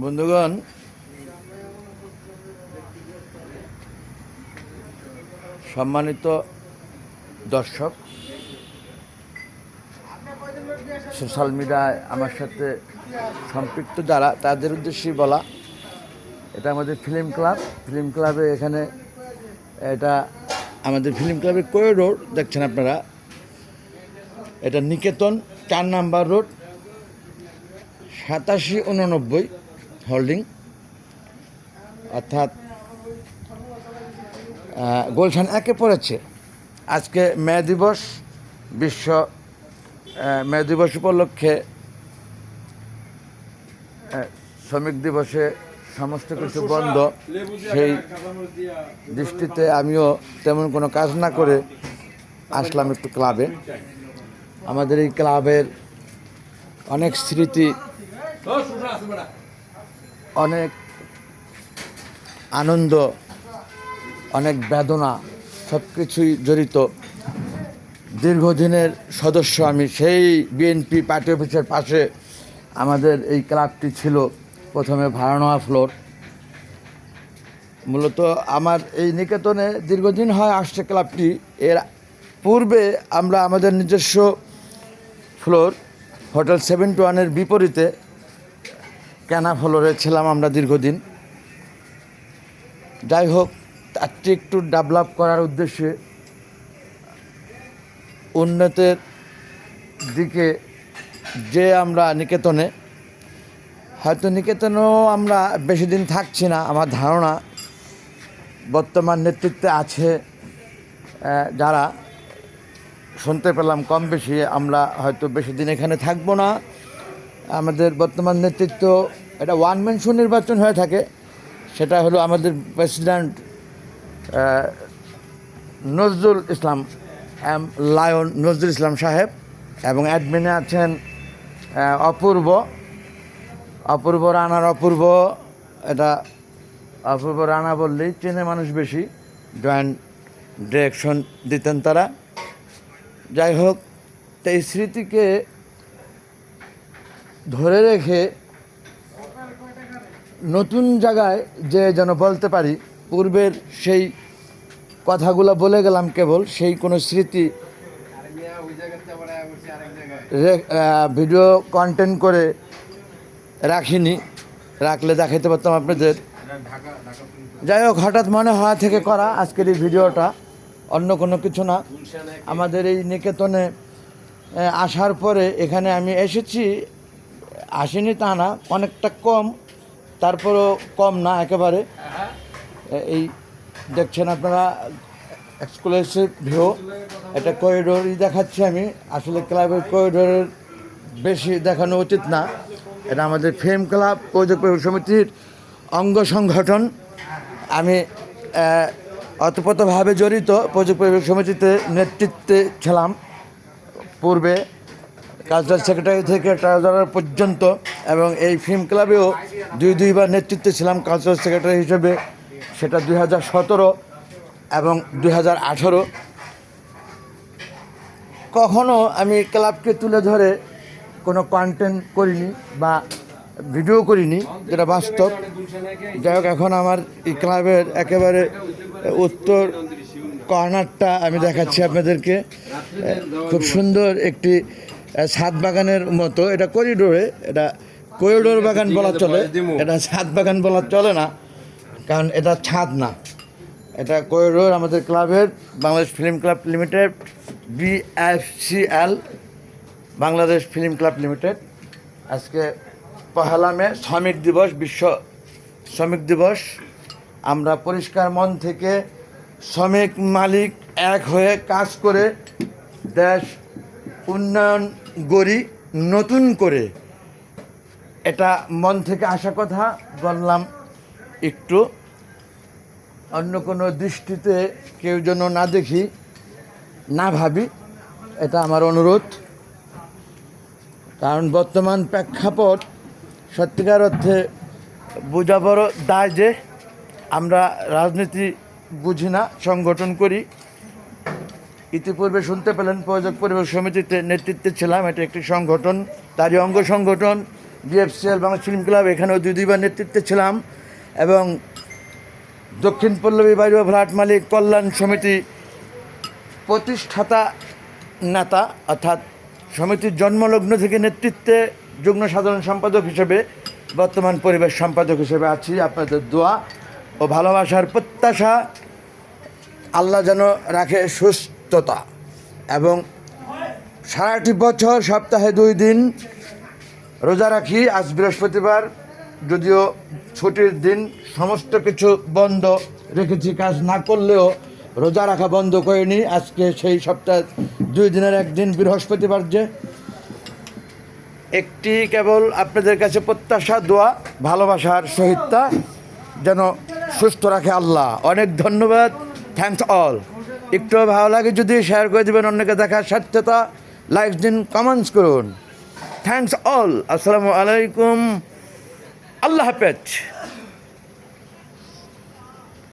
বন্ধুগণ, সম্মানিত দর্শক, সোশ্যাল মিডিয়ায় আমার সাথে সম্পৃক্ত যারা, তাদের উদ্দেশ্যেই বলা, এটা আমাদের ফিল্ম ক্লাব ফিল্ম ক্লাবে এখানে এটা আমাদের ফিল্ম ক্লাবের করিডোর দেখছেন আপনারা? এটা নিকেতন, চার নাম্বার রোড সাতাশি উননব্বই। হোল্ডিং অর্থাৎ গুলশান একে পড়েছে। আজকে মে দিবস, বিশ্ব মে দিবস উপলক্ষে শ্রমিক দিবসে সমস্ত কিছু বন্ধ। সেই দৃষ্টিতে আমিও তেমন কোনো কাজ না করে আসলাম একটু ক্লাবে। আমাদের এই ক্লাবের অনেক স্মৃতি অনেক আনন্দ, অনেক বেদনা সব কিছুই জড়িত। দীর্ঘদিনের সদস্য আমি, সেই বিএনপি পার্টি অফিসের পাশে আমাদের এই ক্লাবটি ছিল প্রথমে ভাড়া নেওয়া ফ্লোর। মূলত আমার এই নিকেতনে দীর্ঘদিন হয় আসছে ক্লাবটি। এর পূর্বে আমরা আমাদের নিজস্ব ফ্লোর, হোটেল সেভেন্টি ওয়ানের বিপরীতে কেনা ফ্লোরে ছিলাম আমরা দীর্ঘদিন। যাই হোক তারটি একটু ডেভেলপ করার উদ্দেশ্যে উন্নতের দিকে যে আমরা নিকেতনে, হয়তো নিকেতনেও আমরা বেশি দিন থাকছি না, আমার ধারণা বর্তমান নেতৃত্বে আছে যারা শুনতে পেলাম কম বেশি, আমরা হয়তো বেশি দিন এখানে থাকব না। আমাদের বর্তমান নেতৃত্ব এটা ওয়ান ম্যান শো নির্বাচন হয়ে থাকে। সেটা হলো আমাদের president Nazrul Islam M lion Nazrul Islam সাহেব এবং অ্যাডমিনে আছেন অপূর্ব অপূর্ব রানার অপূর্ব, এটা অপূর্ব রানা বললেই চেনে মানুষ বেশি জয়েন্ট ডিরেকশন দিতেন তারা। যাই হোক, তো এই স্মৃতিকে ধরে রেখে নতুন জায়গায় যে যেন বলতে পারি, পূর্বের সেই কথাগুলো বলে গেলাম কেবল, সেই কোনো স্মৃতি ভিডিও কন্টেন্ট করে রাখিনি, রাখলে দেখাইতে পারতাম আপনাদের। যাই হোক, হঠাৎ মনে হওয়া থেকে করা আজকের এই ভিডিওটা, অন্য কোনো কিছু না। আমাদের এই নিকেতনে আসার পরে এখানে আমি এসেছি আসিনি তা না অনেকটা কম তারপরও কম না একেবারে। এই দেখছেন আপনারা এক্সক্লুসিভ ভিউ এটা করিডোরই দেখাচ্ছি আমি। আসলে ক্লাবের করিডোরের বেশি দেখানো উচিত না। এটা আমাদের ফেম ক্লাব প্রযোজক সমিতির অঙ্গ সংগঠন। আমি আহ, অতপ্রতভাবে জড়িত পরিবেশ সমিতিতে নেতৃত্বে ছিলাম। পূর্বে কালচারাল সেক্রেটারি থেকে ট্রাউজার পর্যন্ত এবং এই ফিল্ম ক্লাবেও দুই দুইবার নেতৃত্বে ছিলাম কালচারাল সেক্রেটারি হিসেবে, সেটা দুই হাজার সতেরো এবং দুই হাজার আঠেরো। কখনো আমি ক্লাবকে তুলে ধরে কোনো কন্টেন্ট করিনি বা ভিডিও করিনি, যেটা বাস্তব। যাই হোক, এখন আমার এই ক্লাবের একেবারে উত্তর কর্নারটা আমি দেখাচ্ছি আপনাদেরকে। খুব সুন্দর একটি ছাদ বাগানের মতো এটা করিডোরে এটা করিডোর বাগান বলা চলে। এটা ছাদ বাগান বলা চলে না কারণ এটা ছাদ না। এটা করিডোর আমাদের ক্লাবের Bangladesh film club limited BFCL Bangladesh film club limited. আজকে পহেলা মে শ্রমিক দিবস বিশ্ব শ্রমিক দিবস। আমরা পরিষ্কার মন থেকে শ্রমিক মালিক এক হয়ে কাজ করে দেশ উন্নয়ন গড়ি নতুন করে। এটা মন থেকে আসা কথা, বললাম একটু। অন্য কোনো দৃষ্টিতে কেউ যেন না দেখি, না ভাবি, এটা আমার অনুরোধ। কারণ বর্তমান প্রেক্ষাপট সত্যিকার অর্থে বোঝা বড় দায় যে আমরা রাজনীতি বুঝি না, সংগঠন করি। ইতিপূর্বে শুনতে পেলেন প্রয়োজক পরিবেশ সমিতিতে নেতৃত্বে ছিলাম। এটা একটি সংগঠন, তারই অঙ্গ সংগঠন। ডিএফসিএল বাংলা ফিল্ম ক্লাব, এখানেও দুই দুইবার নেতৃত্বে ছিলাম। এবং দক্ষিণ পল্লবী বাইরে ফ্ল্যাট মালিক কল্যাণ সমিতি প্রতিষ্ঠাতা নেতা, অর্থাৎ সমিতির জন্মলগ্ন থেকে নেতৃত্বে যুগ্ম সাধারণ সম্পাদক হিসেবে বর্তমান পরিবেশ সম্পাদক হিসেবে আছি। আপনাদের দোয়া ও ভালোবাসার প্রত্যাশা আল্লাহ যেন রাখে সুস্থতা এবং সারাটি বছর, সপ্তাহে দুই দিন রোজা রাখি। আজ বৃহস্পতিবার, যদিও ছুটির দিন, সমস্ত কিছু বন্ধ রেখেছি। কাজ না করলেও রোজা রাখা বন্ধ করিনি। আজকে সেই সপ্তাহ দুই দিনের একদিন বৃহস্পতিবার যে একটি কেবল আপনাদের কাছে প্রত্যাশা, দোয়া, ভালোবাসার সহিতটা যেন সুস্থ রাখে আল্লাহ। অনেক ধন্যবাদ। থ্যাংকস অল একটু ভালো লাগে যদি শেয়ার করে দেবেন অন্যকে দেখার স্বার্থতা লাইক দিন কমেন্টস করুন। থ্যাংকস অল আসসালামু আলাইকুম আল্লাহ হাফেজ।